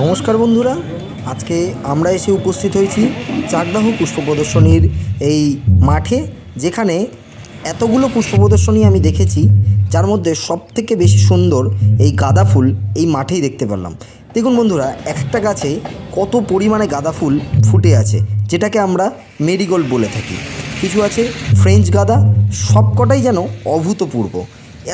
নমস্কার বন্ধুরা, আজকে আমরা এসে উপস্থিত হয়েছি চাকদাহ পুষ্প প্রদর্শনীর এই মাঠে, যেখানে এতগুলো পুষ্প প্রদর্শনী আমি দেখেছি, যার মধ্যে সবথেকে বেশি সুন্দর এই গাঁদা ফুল এই মাঠেই দেখতে পেলাম দেখুন বন্ধুরা, একটা গাছে কত পরিমাণে গাঁদা ফুল ফুটে আছে, যেটাকে আমরা মেরিগোল্ড বলে থাকি। কিছু আছে ফ্রেঞ্চ গাঁদা, সবকটাই যেন অভূতপূর্ব।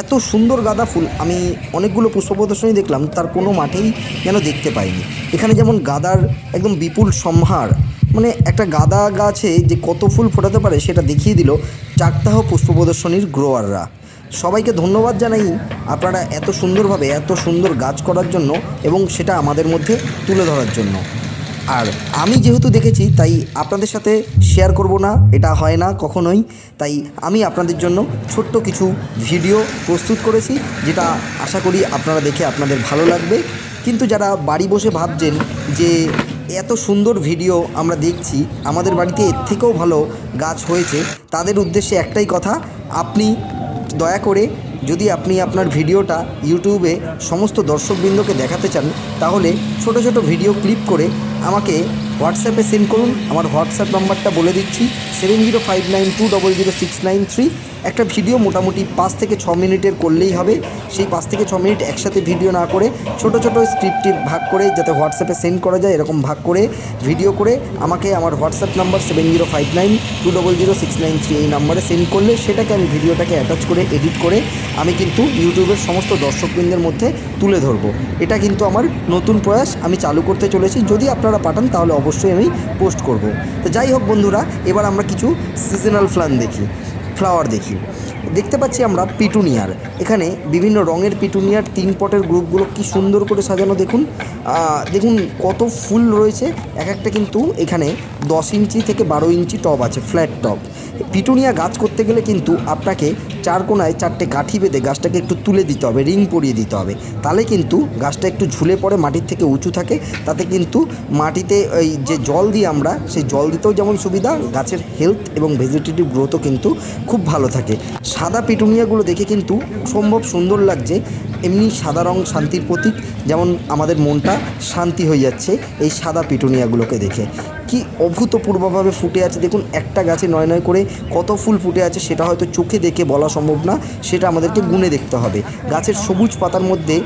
এত সুন্দর গাঁদা ফুল। আমি অনেকগুলো পুষ্প প্রদর্শনী দেখলাম, তার কোনো মাঠেই যেন দেখতে পাইনি। এখানে যেমন গাদার একদম বিপুল সম্হার মানে একটা গাদা গাছে যে কত ফুল ফোটাতে পারে সেটা দেখিয়ে দিল চাকদাহ পুষ্প প্রদর্শনীর গ্রোয়াররা সবাইকে ধন্যবাদ জানাই আপনারা এত সুন্দরভাবে, এত সুন্দর গাছ করার জন্য এবং সেটা আমাদের মধ্যে তুলে ধরার জন্য। আর আমি যেহেতু দেখেছি, তাই আপনাদের সাথে শেয়ার করব না, এটা হয় না কখনোই। তাই আমি আপনাদের জন্য ছোট্ট কিছু ভিডিও প্রস্তুত করেছি, যেটা আশা করি আপনারা দেখে আপনাদের ভালো লাগবে। কিন্তু যারা বাড়ি বসে ভাবছেন যে এত সুন্দর ভিডিও আমরা দেখছি, আমাদের বাড়িতে এর থেকেও ভালো গাছ হয়েছে, তাদের উদ্দেশ্যে একটাই কথা, আপনি দয়া করে যদি আপনি আপনার ভিডিওটা ইউটিউবে সমস্ত দর্শকবৃন্দকে দেখাতে চান, তাহলে ছোট ছোট ভিডিও ক্লিপ করে আমাকে হোয়াটসঅ্যাপে সেন্ড করুন। আমার হোয়াটসঅ্যাপ নাম্বারটা বলে দিচ্ছি seven zero five nine two double zero six nine three একটা ভিডিও মোটামুটি পাঁচ থেকে ছ মিনিটের করলেই হবে। সেই পাঁচ থেকে ছ মিনিট একসাথে ভিডিও না করে ছোট ছোট স্ক্রিপ্টে ভাগ করে যাতে হোয়াটসঅ্যাপে সেন্ড করা যায়, এরকম ভাগ করে ভিডিও করে আমাকে আমার WhatsApp number seven zero five nine two double zero six nine three এই নাম্বারে সেন্ড করলে সেটাকে আমি ভিডিওটাকে অ্যাটাচ করে এডিট করে আমি কিন্তু ইউটিউবের সমস্ত দর্শকবৃন্দের মধ্যে তুলে ধরবো। এটা কিন্তু আমার নতুন প্রয়াস, আমি চালু করতে চলেছি। যদি আপনারা পাঠান তাহলে অবশ্যই আমি পোস্ট করব। তো যাই হোক বন্ধুরা, এবার আমরা কিছু সিজনাল ফ্লান দেখি ফ্লাওয়ার দেখি। দেখতে পাচ্ছি আমরা পিটুনিয়ার এখানে বিভিন্ন রঙের পিটুনিয়ার তিন পটের গ্রুপগুলো কি সুন্দর করে সাজানো দেখুন। দেখুন কত ফুল রয়েছে। এক একটা কিন্তু এখানে দশ ইঞ্চি থেকে বারো ইঞ্চি টব আছে ফ্ল্যাট টব পিটুনিয়া গাছ করতে গেলে কিন্তু আপনাকে চার কোনায় চারটে কাঠি বেঁধে গাছটাকে একটু তুলে দিতে হবে, রিং পরিয়ে দিতে হবে। তাহলে কিন্তু গাছটা একটু ঝুলে পড়ে, মাটির থেকে উঁচু থাকে। তাতে কিন্তু মাটিতে ওই যে জল দিই আমরা, সেই জল দিতেও যেমন সুবিধা, গাছের হেলথ এবং ভেজিটেটিভ গ্রোথও কিন্তু খুব ভালো থাকে। সাদা পিটুনিয়াগুলো দেখে কিন্তু সম্ভব সুন্দর লাগছে। এমনি সাদা রং শান্তির প্রতীক, যেমন আমাদের মনটা শান্তি হয়ে যাচ্ছে এই সাদা পিটুনিয়াগুলোকে দেখে। কি অভূতপূর্বভাবে ফুটে আছে? দেখুন, একটা গাছে নয় নয় করে কত ফুল ফুটে আছে সেটা হয়তো চোখে দেখে বলা সম্ভব না, সেটা আমাদেরকে গুনে দেখতে হবে। গাছের সবুজ পাতার মধ্যে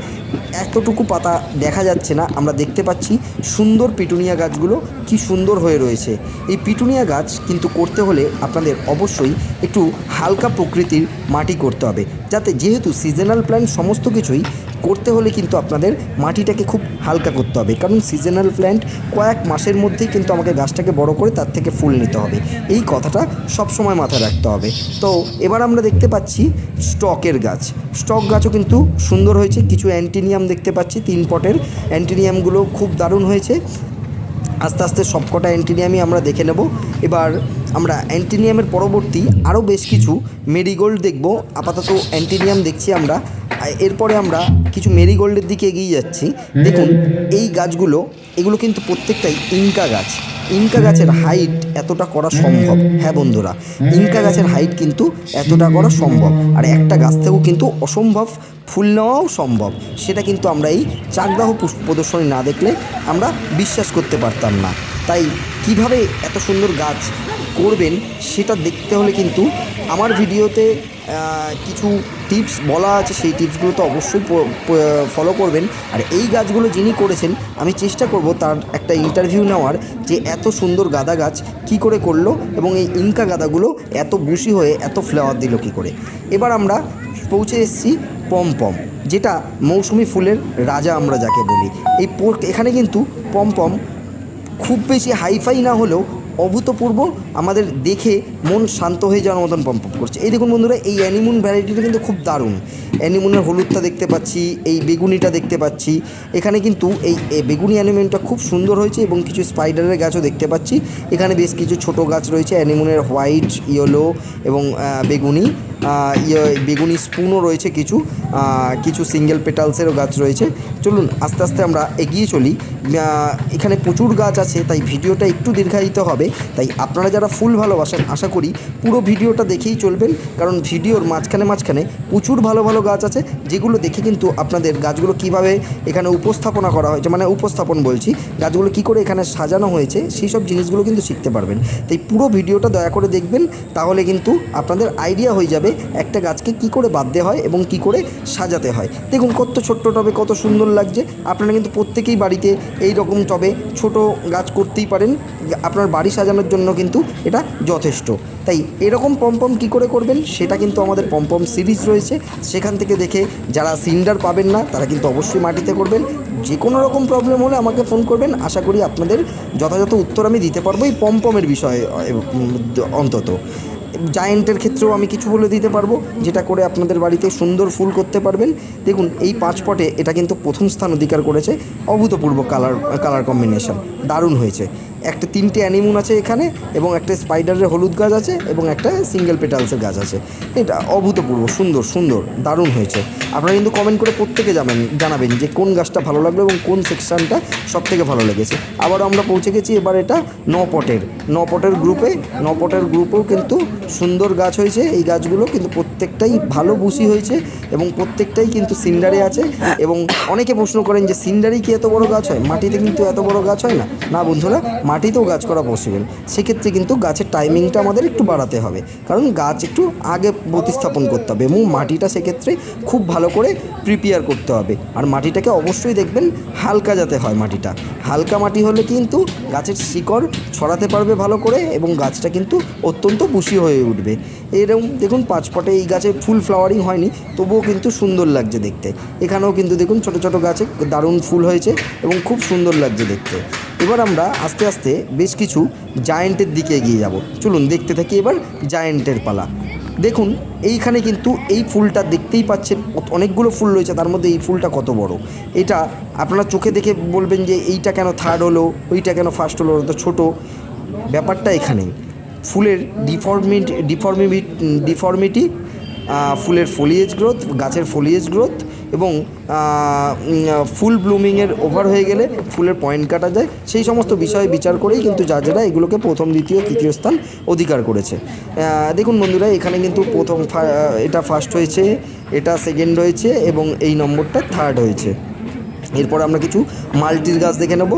এতটুকু পাতা দেখা যাচ্ছে না, আমরা দেখতে পাচ্ছি সুন্দর পিটুনিয়া গাছগুলো কি সুন্দর হয়ে রয়েছে। এই পিটুনিয়া গাছ কিন্তু করতে হলে আপনাদের অবশ্যই একটু হালকা প্রকৃতির মাটি করতে হবে। যাতে যেহেতু সিজনাল প্ল্যান্ট সমস্ত কিছুই করতে হলে কিন্তু আপনাদের মাটিটাকে খুব হালকা করতে হবে। কারণ সিজনাল প্ল্যান্ট কয়েক মাসের মধ্যেই কিন্তু আমাকে গাছটাকে বড় করে তার থেকে ফুল নিতে হবে। এই কথাটা সব সময় মাথায় রাখতে হবে। তো এবার আমরা দেখতে পাচ্ছি স্টকের গাছ। স্টক গাছও কিন্তু সুন্দর হয়েছে। কিছু অ্যান্টিনিয়াম দেখতে পাচ্ছি তিন পটের। অ্যান্টিনিয়ামগুলো খুব দারুণ হয়েছে। আস্তে আস্তে সবকটা অ্যান্টিনিয়ামই আমরা দেখে নেব। এবার আমরা অ্যান্টিনিয়ামের পরবর্তী আরও বেশ কিছু মেরিগোল্ড দেখব। আপাতত অ্যান্টিনিয়াম দেখছি আমরা। এরপরে আমরা কিছু মেরিগোল্ডের দিকে এগিয়ে যাচ্ছি। দেখুন এই গাছগুলো এগুলো কিন্তু প্রত্যেকটাই ইনকা গাছ। ইনকা গাছের হাইট এতটা করা সম্ভব। হ্যাঁ বন্ধুরা ইনকা গাছের হাইট কিন্তু এতটা করা সম্ভব। আর একটা গাছ থেকেও কিন্তু অসম্ভব ফুল নেওয়াও সম্ভব। সেটা কিন্তু আমরা এই চাকদাহ পুষ্প প্রদর্শনী না দেখলে আমরা বিশ্বাস করতে পারতাম না। তাই কীভাবে এত সুন্দর গাছ করবেন সেটা দেখতে হলে কিন্তু আমার ভিডিওতে কিছু টিপস বলা আছে, সেই টিপসগুলো তো অবশ্যই ফলো করবেন। আর এই গাছগুলো যিনি করেছেন, আমি চেষ্টা করব তার একটা ইন্টারভিউ নেওয়ার যে এত সুন্দর গাঁদা গাছ কি করে করল এবং এই ইনকা গাঁদাগুলো এত বুশি হয়ে এত ফ্লাওয়ার দিল কি করে। এবার আমরা পৌঁছে এসেছি পমপম, যেটা মৌসুমি ফুলের রাজা আমরা যাকে বলি। এই এখানে কিন্তু পমপম খুব বেশি হাইফাই না হলেও অভূতপূর্ব আমাদের দেখে মন শান্ত হয়ে যাওয়ার মতন পম্পম করছে। এই দেখুন বন্ধুরা, এই অ্যানিমুন ভ্যারাইটিটা কিন্তু খুব দারুণ। অ্যানিমুনের হলুদটা দেখতে পাচ্ছি, এই বেগুনিটা দেখতে পাচ্ছি। এখানে কিন্তু এই বেগুনি অ্যানিমুনটা খুব সুন্দর হয়েছে এবং কিছু স্পাইডারের গাছও দেখতে পাচ্ছি। এখানে বেশ কিছু ছোট গাছ রয়েছে অ্যানিমুনের হোয়াইট ইয়েলো এবং বেগুনি। ইয়ে বেগুনি স্পুনও রয়েছে কিছু কিছু সিঙ্গেল পেটালসেরও গাছ রয়েছে। চলুন, আস্তে আস্তে আমরা এগিয়ে চলি। এখানে প্রচুর গাছ আছে, তাই ভিডিওটা একটু দীর্ঘায়িত হবে। তাই আপনারা যারা ফুল ভালোবাসেন, আশা করি পুরো ভিডিওটা দেখেই চলবেন, কারণ ভিডিওর মাঝখানে মাঝখানে প্রচুর ভালো ভালো গাছ আছে, যেগুলো দেখে কিন্তু আপনাদের গাছগুলো কীভাবে এখানে উপস্থাপনা করা হয়েছে মানে উপস্থাপন বলছি, গাছগুলো কি করে এখানে সাজানো হয়েছে, সেই সব জিনিসগুলো কিন্তু শিখতে পারবেন। তাই পুরো ভিডিওটা দয়া করে দেখবেন, তাহলে কিন্তু আপনাদের আইডিয়া হয়ে যাবে একটা গাছকে কি করে বাঁধতে হয় এবং কি করে সাজাতে হয়। দেখুন কত ছোট্ট টবে কত সুন্দর লাগছে। আপনারা কিন্তু প্রত্যেকেই বাড়িতে এই রকম টবে ছোট গাছ করতেই পারেন। আপনার বাড়ি সাজানোর জন্য কিন্তু এটা যথেষ্ট। তাই এরকম পম্পম কি করে করবেন সেটা কিন্তু আমাদের পম্পম সিরিজ রয়েছে। সেখান থেকে দেখে যারা সিলিন্ডার পাবেন না, তারা কিন্তু অবশ্যই মাটিতে করবেন। যে কোনো রকম প্রবলেম হলে আমাকে ফোন করবেন। আশা করি আপনাদের যথাযথ উত্তর আমি দিতে পারব এই পম্পমের বিষয়ে অন্তত। জায়েন্টের ক্ষেত্রেও আমি কিছু বলে দিতে পারব, যেটা করে আপনাদের বাড়িতে সুন্দর ফুল করতে পারবেন। দেখুন, এই পাঁচ পটে এটা কিন্তু প্রথম স্থান অধিকার করেছে অভূতপূর্ব কালার কালার কম্বিনেশন দারুণ হয়েছে। একটা তিনটে অ্যানিমুন আছে এখানে এবং একটা স্পাইডারের হলুদ গাছ আছে এবং একটা সিঙ্গেল পেটালসের গাছ আছে। এটা অভূতপূর্ব, সুন্দর সুন্দর, দারুণ হয়েছে। আপনারা কিন্তু কমেন্ট করে প্রত্যেকে জানাবেন জানাবেন যে কোন গাছটা ভালো লাগল এবং কোন সেকশনটা সব থেকে ভালো লেগেছে। আবারও আমরা পৌঁছে গেছি, এবার এটা ন পটের ন পটের গ্রুপে ন পটের গ্রুপেও কিন্তু সুন্দর গাছ হয়েছে। এই গাছগুলো কিন্তু প্রত্যেকটাই ভালো বুসি হয়েছে এবং প্রত্যেকটাই কিন্তু সিন্ডারে আছে এবং অনেকে প্রশ্ন করেন যে সিন্ডারেই কি এত বড় গাছ হয়? মাটিতে কিন্তু এত বড় গাছ হয় না। না বন্ধুরা মাটিতেও গাছ করা পসিবল সেক্ষেত্রে কিন্তু গাছের টাইমিংটা আমাদের একটু বাড়াতে হবে। কারণ গাছ একটু আগে প্রতিস্থাপন করতে হবে এবং মাটিটা সেক্ষেত্রে খুব ভালো করে প্রিপেয়ার করতে হবে। আর মাটিটাকে অবশ্যই দেখবেন হালকা যাতে হয় মাটিটা। হালকা মাটি হলে কিন্তু গাছের শিকড় ছড়াতে পারবে ভালো করে এবং গাছটা কিন্তু অত্যন্ত পুষি হয়ে উঠবে। এরকম দেখুন পাঁচপটে এই গাছে ফুল ফ্লাওয়ারিং হয়নি, তবুও কিন্তু সুন্দর লাগছে দেখতে। এখানেও কিন্তু দেখুন ছোট ছোট গাছে দারুণ ফুল হয়েছে এবং খুব সুন্দর লাগছে দেখতে। এবার আমরা আস্তে আস্তে বেশ কিছু জায়েন্টের দিকে এগিয়ে যাব। চলুন দেখতে থাকি এবার জায়েন্টের পালা। দেখুন, এইখানে কিন্তু এই ফুলটা দেখতেই পাচ্ছেন অনেকগুলো ফুল রয়েছে, তার মধ্যে এই ফুলটা কত বড়। এটা আপনারা চোখে দেখে বলবেন যে এইটা কেন থার্ড হলো, ওইটা কেন ফার্স্ট হলো ওটা ছোটো। ব্যাপারটা এখানেই ফুলের ডিফর্মিট ডিফর্মিটি ডিফর্মিটি ফুলের ফলিয়েজ গ্রোথ গাছের ফলিয়েজ গ্রোথ এবং ফুল ব্লুমিংয়ের ওভার হয়ে গেলে ফুলের পয়েন্ট কাটা যায়। সেই সমস্ত বিষয়ে বিচার করেই কিন্তু জাজেরা এগুলোকে প্রথম, দ্বিতীয়, তৃতীয় স্থান অধিকার করেছে। দেখুন বন্ধুরা, এখানে কিন্তু প্রথম এটা ফার্স্ট হয়েছে, এটা সেকেন্ড হয়েছে এবং এই নম্বরটা থার্ড হয়েছে। এরপর আমরা কিছু মাল্টির গাছ দেখে নেব।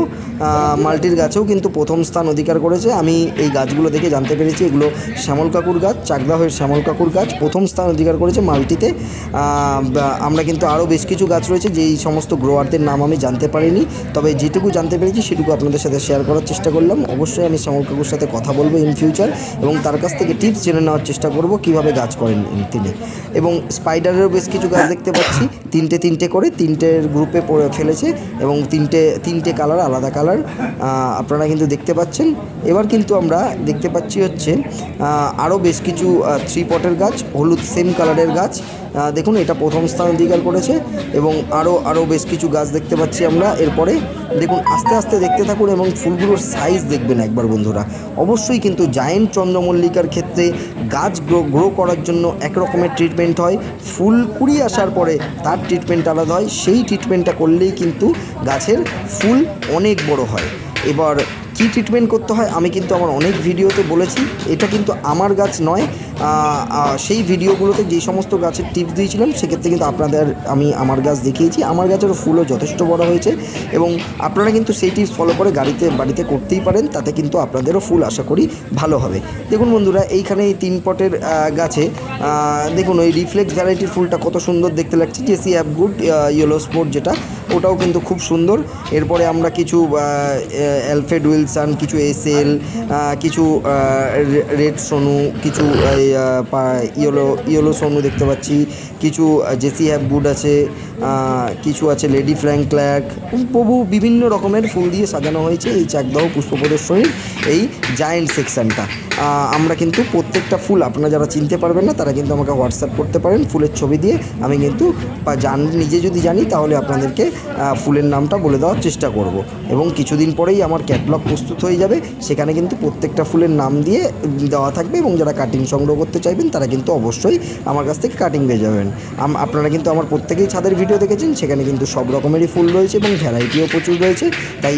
মাল্টির গাছেও কিন্তু প্রথম স্থান অধিকার করেছে। আমি এই গাছগুলো দেখে জানতে পেরেছি। এগুলো শ্যামল কাকুর গাছ চাকদাহের শ্যামল কাকুর গাছ। প্রথম স্থান অধিকার করেছে মাল্টিতে। আমরা কিন্তু আরও বেশ কিছু গাছ রয়েছে যেই সমস্ত গ্রোয়ারদের নাম আমি জানতে পারিনি। তবে যেটুকু জানতে পেরেছি, সেটুকু আপনাদের সাথে শেয়ার করার চেষ্টা করলাম। অবশ্যই আমি শ্যামল কাকুর সাথে কথা বলব ইন ফিউচার এবং তার কাছ থেকে টিপস জেনে নেওয়ার চেষ্টা করব কীভাবে গাছ করেন তিনি। এবং স্পাইডারেরও বেশ কিছু গাছ দেখতে পাচ্ছি। তিনটে তিনটে করে, তিনটের গ্রুপে পড়ে ফেলেছে এবং তিনটে তিনটে কালার, আলাদা কালার আপনারা কিন্তু দেখতে পাচ্ছেন। এবার কিন্তু আমরা দেখতে পাচ্ছি হচ্ছে আরও বেশ কিছু থ্রি পটের গাছ, হলুদ সেম কালারের গাছ দেখুন, এটা প্রথম স্থান অধিকার করেছে এবং আরও আরও বেশ কিছু গাছ দেখতে পাচ্ছি আমরা। এরপরে দেখুন, আস্তে আস্তে দেখতে থাকুন এবং ফুলগুলোর সাইজ দেখবেন একবার বন্ধুরা। অবশ্যই কিন্তু জায়েন্ট চন্দ্রমল্লিকার ক্ষেত্রে গাছ গ্রো গ্রো করার জন্য এক রকমের ট্রিটমেন্ট হয়। ফুল কুড়ি আসার পরে তার ট্রিটমেন্ট আলাদা হয়। সেই ট্রিটমেন্টটা করলেই কিন্তু গাছের ফুল অনেক বড় হয়। এবার কী ট্রিটমেন্ট করতে হয়, আমি কিন্তু আমার অনেক ভিডিওতে বলেছি, এটা কিন্তু আমার গাছ নয় সেই ভিডিওগুলোতে যেই সমস্ত গাছের টিপস দিয়েছিলাম, সেক্ষেত্রে কিন্তু আপনাদের আমি আমার গাছ দেখিয়েছি, আমার গাছের ফুলও যথেষ্ট বড় হয়েছে এবং আপনারা কিন্তু সেই টিপস ফলো করে গাড়িতে, বাড়িতে করতেই পারেন, তাতে কিন্তু আপনাদেরও ফুল আশা করি ভালো হবে। দেখুন বন্ধুরা এইখানে এই তিন পটের গাছে দেখুন ওই রিফ্লেক্স ভ্যারাইটির ফুলটা কত সুন্দর দেখতে লাগছে JC app good yellow sport যেটা ওটাও কিন্তু খুব সুন্দর। এরপরে আমরা কিছু অ্যালফেড উইলসন কিছু এসএল কিছু রেড সোনু কিছু ইয়েলো ইয়েলো সোনু দেখতে পাচ্ছি, কিছু জেসি হ্যাভ গুড আছে কিছু আছে লেডি ফ্র্যাঙ্ক ক্ল্যাক বহু বিভিন্ন রকমের ফুল দিয়ে সাজানো হয়েছে এই চাকদাহ পুষ্প প্রদর্শনীর এই জায়েন্ট সেকশনটা আমরা কিন্তু প্রত্যেকটা ফুল আপনারা যারা চিনতে পারবেন না, তারা কিন্তু আমাকে হোয়াটসঅ্যাপ করতে পারেন, ফুলের ছবি দিয়ে আমি কিন্তু জান, নিজে যদি জানি তাহলে আপনাদেরকে ফুলের নামটা বলে দেওয়ার চেষ্টা করব। এবং কিছুদিন পরেই আমার ক্যাটলগ প্রস্তুত হয়ে যাবে, সেখানে কিন্তু প্রত্যেকটা ফুলের নাম দিয়ে দেওয়া থাকবে এবং যারা কাটিং সংগ্রহ করতে চাইবেন, তারা কিন্তু অবশ্যই আমার কাছ থেকে কাটিং পেয়ে যাবেন। আপনারা কিন্তু আমার প্রত্যেকেই ছাদের ভিডিও দেখেছেন, সেখানে কিন্তু সব রকমেরই ফুল রয়েছে এবং ভ্যারাইটিও প্রচুর রয়েছে। তাই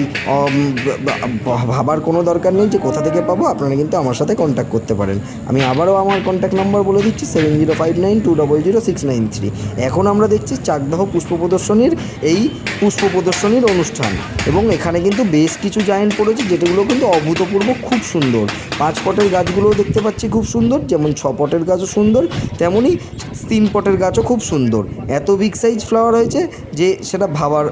ভাবার কোনো দরকার নেই যে কোথা থেকে পাবো, আপনারা কিন্তু আমার সাথে কন্ট্যাক্ট করতে পারেন। আমি আবারও আমার কন্ট্যাক্ট নাম্বার বলে দিচ্ছি seven zero five nine two double zero six nine three এখন আমরা দেখছি চাকদাহ পুষ্প প্রদর্শনীর এই পুষ্প প্রদর্শনীর অনুষ্ঠান। এবং এখানে কিন্তু বেশ কিছু জায়েন্ট পড়েছে, যেগুলো কিন্তু অভূতপূর্ব খুব সুন্দর। পাঁচ পটের গাছগুলোও দেখতে পাচ্ছি খুব সুন্দর, যেমন ছ পটের গাছও সুন্দর তেমনই তিন পটের গাছও খুব সুন্দর। এত বিগ সাইজ ফ্লাওয়ার হয়েছে যে সেটা ভাবার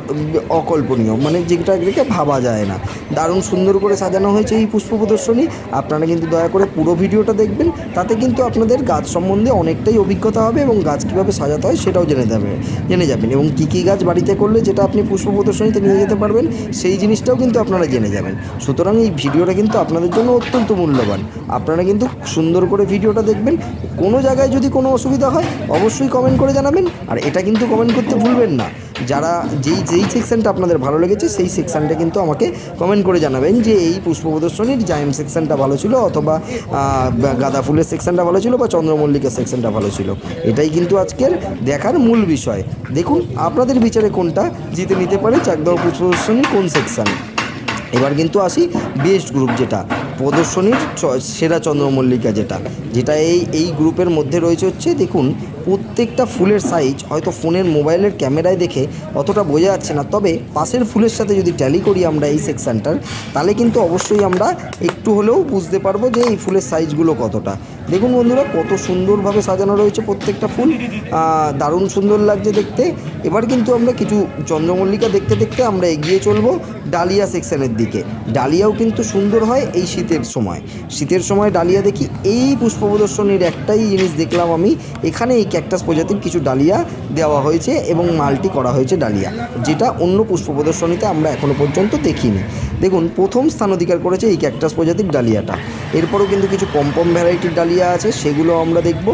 অকল্পনীয় মানে যেটা ভাবা যায় না। দারুণ সুন্দর করে সাজানো হয়েছে এই পুষ্প প্রদর্শনী। আপনারা কিন্তু দয়া করে পুরো ভিডিওটা দেখবেন, তাতে কিন্তু আপনাদের গাছ সম্বন্ধে অনেকটাই অভিজ্ঞতা হবে এবং গাছ কীভাবে সাজাতে হয় সেটাও জেনে যাবে, জেনে যাবেন এবং কী কী গাছ বাড়িতে করলে যেটা আপনি পুষ্প প্রদর্শনীতে নিয়ে যেতে পারবেন, সেই জিনিসটাও কিন্তু আপনারা জেনে যাবেন। সুতরাং এই ভিডিওটা কিন্তু আপনাদের জন্য অত্যন্ত মূল্যবান। আপনারা কিন্তু সুন্দর করে ভিডিওটা দেখবেন। কোনো জায়গায় যদি কোনো অসুবিধা হয়, অবশ্যই কমেন্ট করে জানাবেন। আর এটা কিন্তু কমেন্ট করতে ভুলবেন না। যারা যেই যেই সেকশানটা আপনাদের ভালো লেগেছে, সেই সেকশানটা কিন্তু আমাকে কমেন্ট করে জানাবেন যে এই পুষ্প প্রদর্শনীর জায়ম সেকশানটা ভালো ছিল অথবা গাঁদা ফুলের সেকশানটা ভালো ছিল বা চন্দ্রমল্লিকের সেকশানটা ভালো ছিল। এটাই কিন্তু আজকের দেখার মূল বিষয়। দেখুন, আপনাদের বিচারে কোনটা জিতে নিতে পারে চাকদাহ পুষ্প প্রদর্শনীর কোন সেকশন এবার কিন্তু আসি বেস্ট গ্রুপ যেটা, প্রদর্শনীর সেরা চন্দ্রমল্লিকা যেটা যেটা এই এই গ্রুপের মধ্যে রয়েছে হচ্ছে, দেখুন, প্রত্যেকটা ফুলের সাইজ হয়তো ফোনের মোবাইলের ক্যামেরায় দেখে অতটা বোঝা যাচ্ছে না, তবে পাশের ফুলের সাথে যদি ট্যালি করি আমরা এই সেকশনটার তাহলে কিন্তু অবশ্যই আমরা একটু হলেও বুঝতে পারব যে এই ফুলের সাইজগুলো কতটা। দেখুন বন্ধুরা, কত সুন্দরভাবে সাজানো রয়েছে প্রত্যেকটা ফুল দারুণ সুন্দর লাগছে দেখতে। এবার কিন্তু আমরা কিছু চন্দ্রমল্লিকা দেখতে দেখতে আমরা এগিয়ে চলবো ডালিয়া সেকশনের দিকে। ডালিয়াও কিন্তু সুন্দর হয় এই শীতের সময়। শীতের সময় ডালিয়া দেখি এই পুষ্প প্রদর্শনীর একটাই জিনিস দেখলাম আমি। এখানে এই ক্যাকটাস প্রজাতির কিছু ডালিয়া দেওয়া হয়েছে এবং মাল্টি করা হয়েছে ডালিয়া, যেটা অন্য পুষ্প প্রদর্শনীতে আমরা এখনও পর্যন্ত দেখিনি। দেখুন, প্রথম স্থান অধিকার করেছে এই ক্যাকটাস প্রজাতির ডালিয়াটা। এরপরও কিন্তু কিছু পম্পম ভ্যারাইটির ডালিয়া আছে, সেগুলো আমরা দেখব।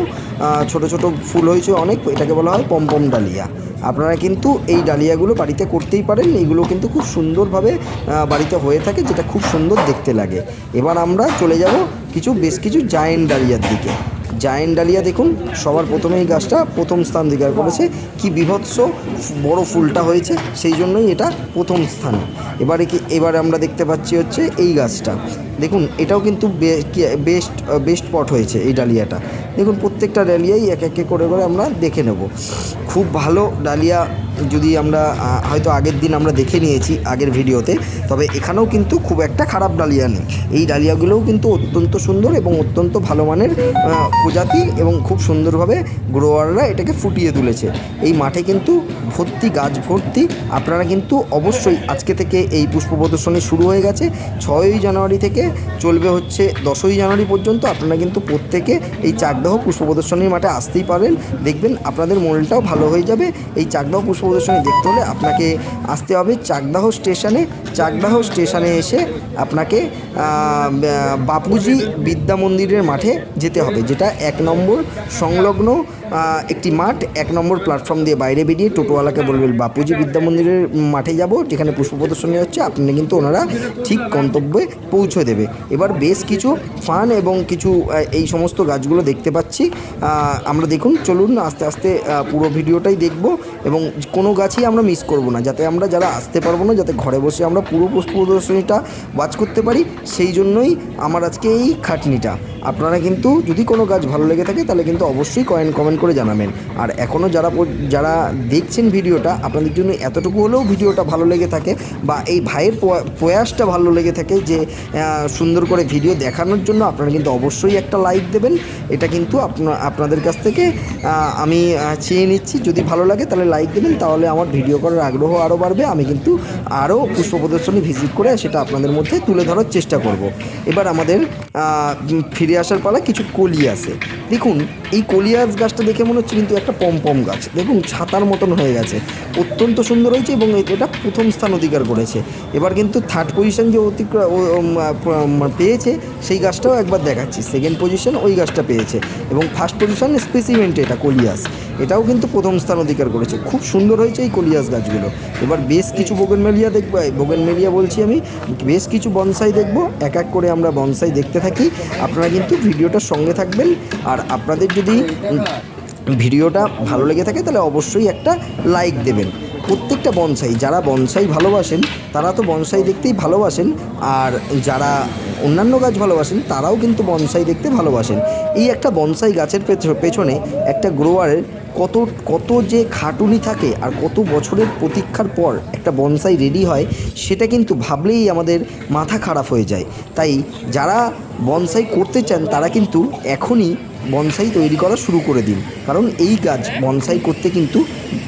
ছোট ছোট ফুল হয়েছে অনেক, এটাকে বলা হয় পম্পম ডালিয়া। আপনারা কিন্তু এই ডালিয়াগুলো বাড়িতে করতেই পারেন। এইগুলো কিন্তু খুব সুন্দরভাবে বাড়িতে হয়ে থাকে, যেটা খুব সুন্দর দেখতে লাগে। এবার আমরা চলে যাব কিছু, বেশ কিছু জায়েন্ট ডালিয়ার দিকে। জায়েন্ট ডালিয়া দেখুন, সবার প্রথমে এই গাছটা প্রথম স্থান অধিকার করেছে। কি বিভৎস বড় ফুলটা হয়েছে, সেই জন্যই এটা প্রথম স্থান। এবারে কি, এবারে আমরা দেখতে পাচ্ছি হচ্ছে এই গাছটা। দেখুন, এটাও কিন্তু বেস্ট বেস্ট পট হয়েছে এই ডালিয়াটা। দেখুন, প্রত্যেকটা ডালিয়াই এক এক করে করে আমরা দেখে নেব। খুব ভালো ডালিয়া যদি আমরা হয়তো আগের দিন আমরা দেখে নিয়েছি আগের ভিডিওতে, তবে এখানেও কিন্তু খুব একটা খারাপ ডালিয়া নেই। এই ডালিয়াগুলোও কিন্তু অত্যন্ত সুন্দর এবং অত্যন্ত ভালো মানের প্রজাতি এবং খুব সুন্দরভাবে গ্রোয়াররা এটাকে ফুটিয়ে তুলেছে। এই মাঠে কিন্তু ভর্তি, গাছ ভর্তি, আপনারা কিন্তু অবশ্যই আজকে থেকে এই পুষ্প প্রদর্শনী শুরু হয়ে গেছে। ছয়ই জানুয়ারি থেকে চলবে হচ্ছে দশই জানুয়ারি পর্যন্ত। আপনারা কিন্তু প্রত্যেকে এই চাকদাহ পুষ্প প্রদর্শনীর মাঠে আসতেই পারেন। দেখবেন আপনাদের মনটাও ভালো হয়ে যাবে। এই চাকদাহ পুষ্প প্রদর্শনী দেখতে হলে আপনাকে আসতে হবে চাকদাহ স্টেশনে। চাকদাহ স্টেশনে এসে আপনাকে বাপুজি বিদ্যা মন্দিরের মাঠে যেতে হবে, যেটা এক নম্বর সংলগ্ন একটি মাঠ এক নম্বর প্ল্যাটফর্ম দিয়ে বাইরে বেরিয়ে টোটোওয়ালাকে বলবেন বাপুজি বিদ্যা মন্দিরের মাঠে যাব, যেখানে পুষ্প প্রদর্শনী হচ্ছে, আপনি কিন্তু ওনারা ঠিক গন্তব্যে পৌঁছে দেবে। এবার বেশ কিছু ফান এবং কিছু এই সমস্ত গাছগুলো দেখতে পাচ্ছি। আমরা দেখুন, চলুন আস্তে আস্তে পুরো ভিডিওটাই দেখব এবং কোনো গাছই আমরা মিস করব না। যাতে আমরা যারা আসতে পারব না, যাতে ঘরে বসে আমরা পুরো পুষ্প প্রদর্শনীটা ওয়াচ করতে পারি, সেই জন্যই আমার আজকে এই খাটনিটা। আপনারা কিন্তু যদি কোনো গাছ ভালো লেগে থাকে, তাহলে কিন্তু অবশ্যই কয়েন কমেন্ট করে জানাবেন। আর এখনও যারা যারা দেখছেন ভিডিওটা, আপনাদের জন্য এতটুকু হলেও ভিডিওটা ভালো লেগে থাকে বা এই ভাইয়ের প্রয়াসটা ভালো লেগে থাকে যে সুন্দর করে ভিডিও দেখানোর জন্য আপনারা কিন্তু অবশ্যই একটা লাইক দেবেন। এটা কিন্তু আপনা- আপনাদের কাছ থেকে আমি চেয়ে নিচ্ছি। যদি ভালো লাগে তাহলে লাইক দেবেন, তাহলে আমার ভিডিও করার আগ্রহ আরও বাড়বে। আমি কিন্তু আরও পুষ্প প্রদর্শনী ভিজিট করে সেটা আপনাদের মধ্যে তুলে ধরার চেষ্টা করব। এবার আমাদের ফিরে আসার পালা কিছু কলি আছে। দেখুন এই কলিয়াস গাছটা দেখে মনে হচ্ছে কিন্তু একটা পম পম গাছ। দেখুন ছাতার মতন হয়ে গেছে। অত্যন্ত সুন্দর হয়েছে এবং এটা প্রথম স্থান অধিকার করেছে। এবার কিন্তু থার্ড পজিশন যে উম, পেয়েছে সেই গাছটাও একবার দেখাচ্ছি। সেকেন্ড পজিশন ওই গাছটা পেয়েছে। এবং ফার্স্ট পজিশন স্পেসিমেন্ট এটা কলিয়াস। এটাও কিন্তু প্রথম স্থান অধিকার করেছে। খুব সুন্দর হয়েছে এই কলিয়াস গাছগুলো। এবার বেশ কিছু বোগেনমেলিয়া দেখব বোগেনমেলিয়া বলছি আমি। বেশ কিছু বনসাই দেখব। এক এক করে আমরা বনসাই দেখতে থাকি। আপনারা কিন্তু ভিডিওটার সঙ্গে থাকবেন। আর আপনাদের যদি উম, ভিডিওটা ভালো লেগে থাকে তাহলে অবশ্যই একটা লাইক দেবেন। প্রত্যেকটা বনসাই যারা বনসাই ভালোবাসেন তারা তো বনসাই দেখতেই ভালোবাসেন আর যারা অন্যান্য গাছ ভালোবাসেন তারাও কিন্তু বনসাই দেখতে ভালোবাসেন। এই একটা বনসাই গাছের পেছ- পেছনে একটা গ্রোয়ারের কত কত যে খাটুনি থাকে আর কত বছরের প্রতীক্ষার পর একটা বনসাই রেডি হয় সেটা কিন্তু ভাবলেই আমাদের মাথা খারাপ হয়ে যায়। তাই যারা বনসাই করতে চান তারা কিন্তু এখনই বনসাই তৈরি করা শুরু করে দিন। কারণ এই গাছ বনসাই করতে কিন্তু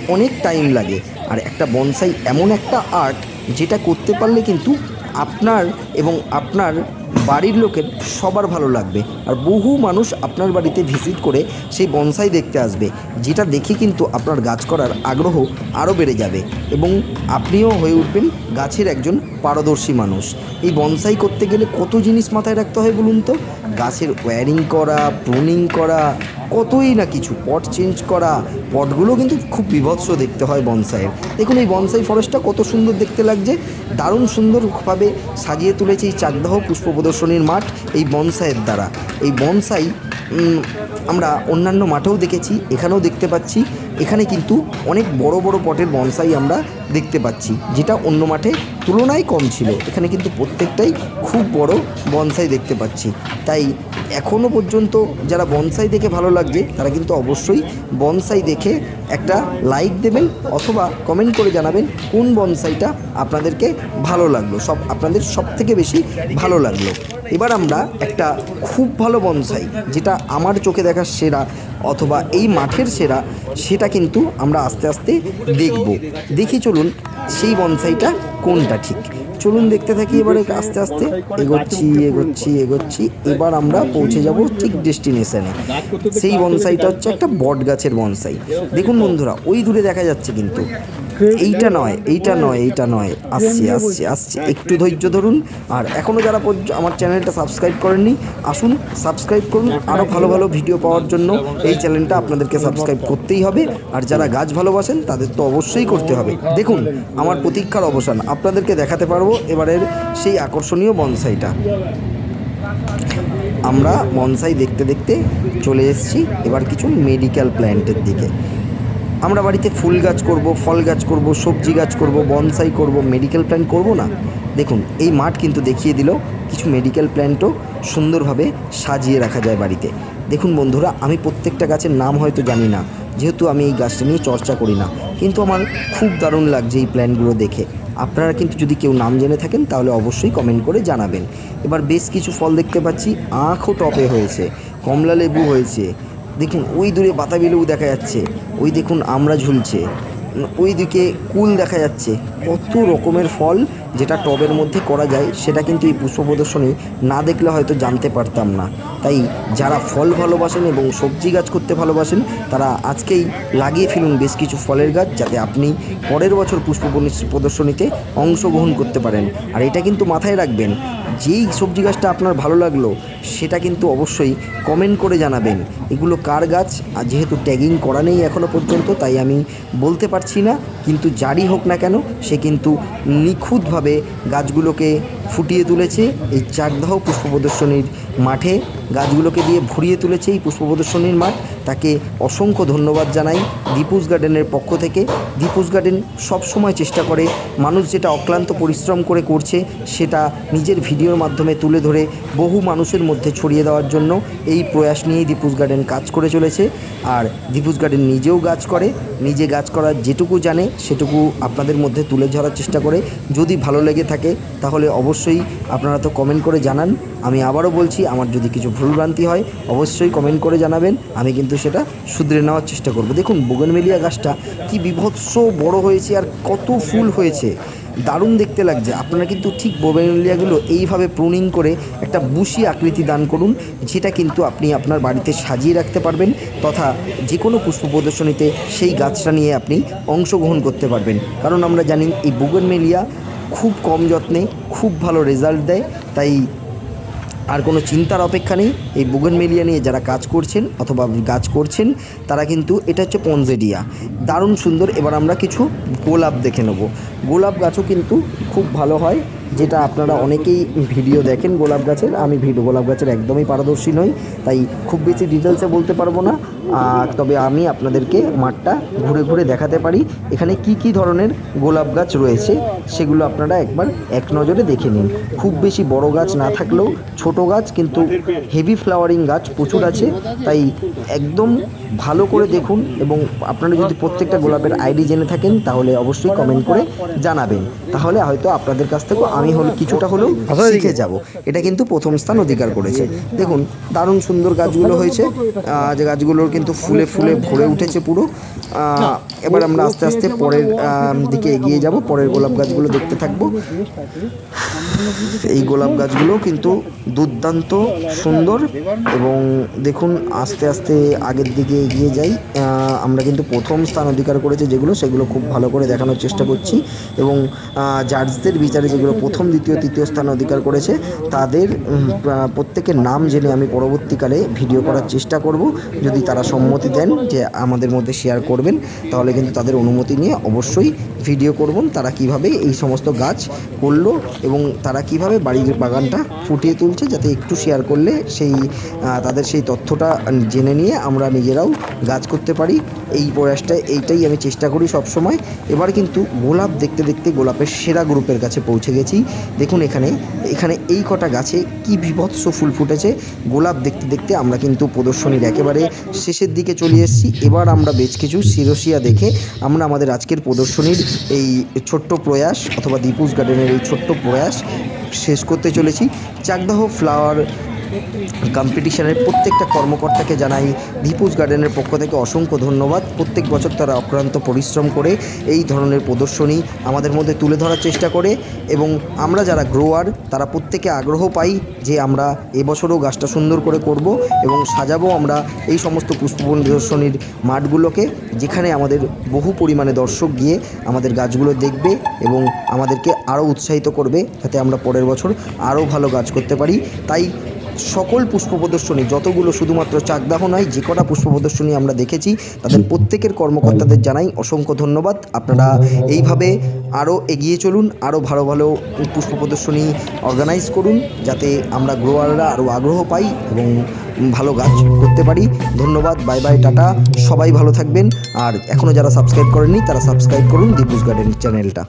অনেক টাইম লাগে। আর একটা বনসাই এমন একটা আর্ট যেটা করতে পারলে কিন্তু আপনার এবং আপনার বাড়ির লোকের সবার ভালো লাগবে। আর বহু মানুষ আপনার বাড়িতে ভিজিট করে সেই বনসাই দেখতে আসবে। যেটা দেখে কিন্তু আপনার গাছ করার আগ্রহ আরও বেড়ে যাবে। এবং আপনিও হয়ে উঠবেন গাছের একজন পারদর্শী মানুষ। এই বনসাই করতে গেলে কত জিনিস মাথায় রাখতে হয় বলুন তো? গাছের ওয়্যারিং করা প্রুনিং করা, কতই না কিছু পট চেঞ্জ করা, পটগুলো কিন্তু খুব বিভৎস দেখতে হয় বনসাইয়ের। দেখুন এই বনসাই ফরেস্টটা কত সুন্দর দেখতে লাগছে। দারুণ সুন্দরভাবে সাজিয়ে তুলেছে এই চাকদাহ পুষ্প প্রদর্শনীর মাঠ এই বনসাইয়ের দ্বারা। এই বনসাই আমরা অন্যান্য মাঠেও দেখেছি, এখানেও দেখতে পাচ্ছি। এখানে কিন্তু অনেক বড় বড় পটের বনসাই আমরা দেখতে পাচ্ছি যেটা অন্য মাঠে তুলনায় কম ছিল। এখানে কিন্তু প্রত্যেকটাই খুব বড় বনসাই দেখতে পাচ্ছি। তাই এখনও পর্যন্ত যারা বনসাই দেখে ভালো লাগছে, তারা কিন্তু অবশ্যই বনসাই দেখে একটা লাইক দেবেন অথবা কমেন্ট করে জানাবেন কোন বনসাইটা আপনাদেরকে ভালো লাগল, সব আপনাদের সব থেকে বেশি ভালো লাগল। এবার আমরা একটা খুব ভালো বনসাই, যেটা আমার চোখে দেখার সেরা অথবা এই মাঠের সেরা, সেটা কিন্তু আমরা আস্তে আস্তে দেখব। দেখি চলুন সেই বনসাইটা কোনটা? ঠিক। চলুন দেখতে থাকি এবারে আস্তে আস্তে। এগোচ্ছি এগোচ্ছি এগোচ্ছি। এবার আমরা পৌঁছে যাব ঠিক ডেস্টিনেশনে। সেই বনসাইটা হচ্ছে একটা বট গাছের বনসাই। দেখুন বন্ধুরা, ওই দূরে দেখা যাচ্ছে কিন্তু। এইটা নয় এইটা নয় এইটা নয়। আসছি আসছি আসছি। একটু ধৈর্য ধরুন। আর এখনও যারা আমার চ্যানেলটা সাবস্ক্রাইব করেননি, আসুন, সাবস্ক্রাইব করুন। আরও ভালো ভালো ভিডিও পাওয়ার জন্য এই চ্যানেলটা আপনাদেরকে সাবস্ক্রাইব করতেই হবে। আর যারা গাছ ভালোবাসেন, তাদের তো অবশ্যই করতে হবে। দেখুন, আমার প্রতীক্ষার অবসান। আপনাদেরকে দেখাতে পারব এবারের সেই আকর্ষণীয় বনসাইটা। আমরা বনসাই দেখতে দেখতে চলে এসেছি। এবার কিছু মেডিকেল প্ল্যান্টের দিকে। আমরা বাড়িতে ফুল গাছ করব, ফল গাছ করব, সবজি গাছ করব, বনসাই করব মেডিকেল প্ল্যান্ট করব না? দেখুন, এই মাঠ কিন্তু দেখিয়ে দিল কিছু মেডিকেল প্ল্যান্টও সুন্দরভাবে সাজিয়ে রাখা যায় বাড়িতে। দেখুন বন্ধুরা, আমি প্রত্যেকটা গাছের নাম হয়তো জানি না, যেহেতু আমি এই গাছটা নিয়ে চর্চা করি না, কিন্তু আমার খুব দারুণ লাগছে এই প্ল্যান্টগুলো দেখে। আপনারা কিন্তু যদি কেউ নাম জেনে থাকেন, তাহলে অবশ্যই কমেন্ট করে জানাবেন। এবার বেশ কিছু ফল দেখতে পাচ্ছি, আখও টপে হয়েছে কমলা লেবু হয়েছে দেখুন, ওই দূরে বাতাবি লেবু দেখা যাচ্ছে, ওই দেখুন আমরা ঝুলছে, ওই দিকে কুল দেখা যাচ্ছে, কত রকমের ফল যেটা টবের মধ্যে করা যায়, সেটা কিন্তু এই পুষ্প প্রদর্শনী না দেখলে হয়তো জানতে পারতাম না। তাই যারা ফল ভালোবাসেন এবং সবজি গাছ করতে ভালোবাসেন, তারা আজকেই লাগিয়ে ফেলুন বেশ কিছু ফলের গাছ যাতে আপনি পরের বছর পুষ্প প্রদর্শনীতে অংশগ্রহণ করতে পারেন। আর এটা কিন্তু মাথায় রাখবেন, যেই সবজি গাছটা আপনার ভালো লাগল, সেটা কিন্তু অবশ্যই কমেন্ট করে জানাবেন। এগুলো কার গাছ? আর যেহেতু ট্যাগিং করা নেই এখনও পর্যন্ত, তাই আমি বলতে পারছি না, কিন্তু যারই হোক না কেন, সে কিন্তু নিখুঁতভাবে গাছগুলোকে ফুটিয়ে তুলেছে। এই চাকদাহ পুষ্প প্রদর্শনীর মাঠে গাছগুলোকে দিয়ে ভরিয়ে তুলেছে এই পুষ্প প্রদর্শনীর মাঠ। তাকে অসংখ্য ধন্যবাদ জানাই দীপুস গার্ডেনের পক্ষ থেকে। দীপুস গার্ডেন সবসময় চেষ্টা করে, মানুষ যেটা অক্লান্ত পরিশ্রম করে করছে, সেটা নিজের ভিডিওর মাধ্যমে তুলে ধরে বহু মানুষের মধ্যে ছড়িয়ে দেওয়ার জন্য এই প্রয়াস নিয়েই দীপুস গার্ডেন কাজ করে চলেছে। আর দীপুস গার্ডেন নিজেও গাছ করে, নিজে গাছ করার যেটুকু জানে, সেটুকু আপনাদের মধ্যে তুলে ধরার চেষ্টা করে। যদি ভালো লেগে থাকে, তাহলে অবশ্যই আপনারা তো কমেন্ট করে জানান। আমি আবারও বলছি, আমার যদি কিছু ভুলভ্রান্তি হয়, অবশ্যই কমেন্ট করে জানাবেন। আমি কিন্তু সেটা শুধরে নেওয়ার চেষ্টা করব। দেখুন বোগনমেলিয়া গাছটা কি বিভৎস বড় হয়েছে আর কত ফুল হয়েছে। দারুণ দেখতে লাগছে। আপনারা কিন্তু ঠিক বোবেনলিয়াগুলো এইভাবে প্রুনিং করে একটা বুশি আকৃতি দান করুন, যেটা কিন্তু আপনি আপনার বাড়িতে সাজিয়ে রাখতে পারবেন তথা যে কোনো পুষ্প প্রদর্শনীতে সেই গাছটা নিয়ে আপনি অংশগ্রহণ করতে পারবেন। কারণ আমরা জানি, এই বুগনমেলিয়া খুব কম যত্নে, খুব ভালো রেজাল্ট দেয়। তাই আর কোনো চিন্তার অপেক্ষা নেই। এই বুগনমেলিয়া নিয়ে যারা কাজ করছেন অথবা গাছ করছেন, তারা কিন্তু এটা হচ্ছে পনজেডিয়া দারুণ সুন্দর। এবার আমরা কিছু গোলাপ দেখে নেব। গোলাপ গাছও কিন্তু খুব ভালো হয়, যেটা আপনারা অনেকেই ভিডিও দেখেন গোলাপ গাছের। আমি ভিডিও গোলাপ গাছের একদমই পারদর্শী নই, তাই খুব বেশি ডিটেলসে বলতে পারব না। তবে আমি আপনাদেরকে মাঠটা ঘুরে ঘুরে দেখাতে পারি। এখানে কি কি ধরনের গোলাপ গাছ রয়েছে সেগুলো আপনারা একবার এক নজরে দেখে নিন। খুব বেশি বড় গাছ না থাকলেও ছোট গাছ কিন্তু হেভি ফ্লাওয়ারিং গাছ প্রচুর আছে। তাই একদম ভালো করে দেখুন এবং আপনারা যদি প্রত্যেকটা গোলাপের আইডি জেনে থাকেন তাহলে অবশ্যই কমেন্ট করে জানাবেন। তাহলে হয়তো আপনাদের কাছ থেকেও আমি হলো কিছুটা হলেও শিখে যাব। এটা কিন্তু প্রথম স্থান অধিকার করেছে। দেখুন দারুণ সুন্দর গাছগুলো হয়েছে। যে গাছগুলোর কিন্তু ফুলে ফুলে ভরে উঠেছে পুরো। এবার আমরা আস্তে আস্তে পরের দিকে এগিয়ে যাব। পরের গোলাপ গাছগুলো দেখতে থাকব। এই গোলাপ গাছগুলো কিন্তু দুর্দান্ত সুন্দর এবং দেখুন আস্তে আস্তে আগের দিকে এগিয়ে যাই। আমরা কিন্তু প্রথম স্থান অধিকার করেছে যেগুলো সেগুলো খুব ভালো করে দেখানোর চেষ্টা করছি। এবং আহ, জাজদের বিচারে যেগুলো প্রথম দ্বিতীয় তৃতীয় স্থান অধিকার করেছে তাদের প্রত্যেকের নাম জেনে আমি পরবর্তীকালে ভিডিও করার চেষ্টা করব। যদি তারা সম্মতি দেন যে আমাদের মধ্যে শেয়ার করবেন তাহলে কিন্তু তাদের অনুমতি নিয়ে অবশ্যই ভিডিও করবেন তারা কীভাবে এই সমস্ত গাছ করল এবং তারা কীভাবে বাড়ির বাগানটা ফুটিয়ে তুলছে যাতে একটু শেয়ার করলে সেই তাদের সেই তথ্যটা জেনে নিয়ে আমরা নিজেরাও গাছ করতে পারি। এই প্রয়াসটা, এইটাই আমি চেষ্টা করি সব সময় এবার কিন্তু গোলাপ দেখতে দেখতে গোলাপের সেরা গ্রুপের কাছে পৌঁছে গেছি। দেখুন এখানে এখানে এই কটা গাছে কি বিভৎস ফুল ফুটেছে। গোলাপ দেখতে দেখতে আমরা কিন্তু প্রদর্শনীর একেবারে শেষের দিকে চলে এসেছি। এবার আমরা বেশ কিছু শিরোশিয়া দেখে আমরা আমাদের আজকের প্রদর্শনীর এই ছোট্ট প্রয়াস অথবা দীপুস গার্ডেনের এই ছোট্ট প্রয়াস শেষ করতে চলেছি। চাকদাহ ফ্লাওয়ার কম্পিটিশনের প্রত্যেকটা কর্মকর্তাকে জানাই দীপুস গার্ডেনের পক্ষ থেকে অসংখ্য ধন্যবাদ। প্রত্যেক বছর তারা অক্লান্ত পরিশ্রম করে এই ধরনের প্রদর্শনী আমাদের মধ্যে তুলে ধরার চেষ্টা করে এবং আমরা যারা গ্রোয়ার তারা প্রত্যেকে আগ্রহ পাই যে আমরা এবছরও গাছটা সুন্দর করে করব এবং সাজাবো আমরা এই সমস্ত পুষ্প প্রদর্শনীর মাঠগুলোকে, যেখানে আমাদের বহু পরিমাণে দর্শক গিয়ে আমাদের গাছগুলো দেখবে এবং আমাদেরকে আরও উৎসাহিত করবে, যাতে আমরা পরের বছর আরও ভালো গাছ করতে পারি। তাই সকল পুষ্প প্রদর্শনী যতগুলো শুধুমাত্র চাকদাহ নয় যে কটা পুষ্প প্রদর্শনী আমরা দেখেছি তাদের প্রত্যেকের কর্মকর্তাদের জানাই অসংখ্য ধন্যবাদ। আপনারা এইভাবে আরও এগিয়ে চলুন আরও ভালো ভালো পুষ্প প্রদর্শনী অর্গানাইজ করুন যাতে আমরা গ্রোয়াররা আরও আগ্রহ পাই এবং ভালো গাছ করতে পারি। ধন্যবাদ বাই বাই টাটা সবাই ভালো থাকবেন। আর এখনও যারা সাবস্ক্রাইব করেননি তারা সাবস্ক্রাইব করুন দীপুস গার্ডেন চ্যানেলটা।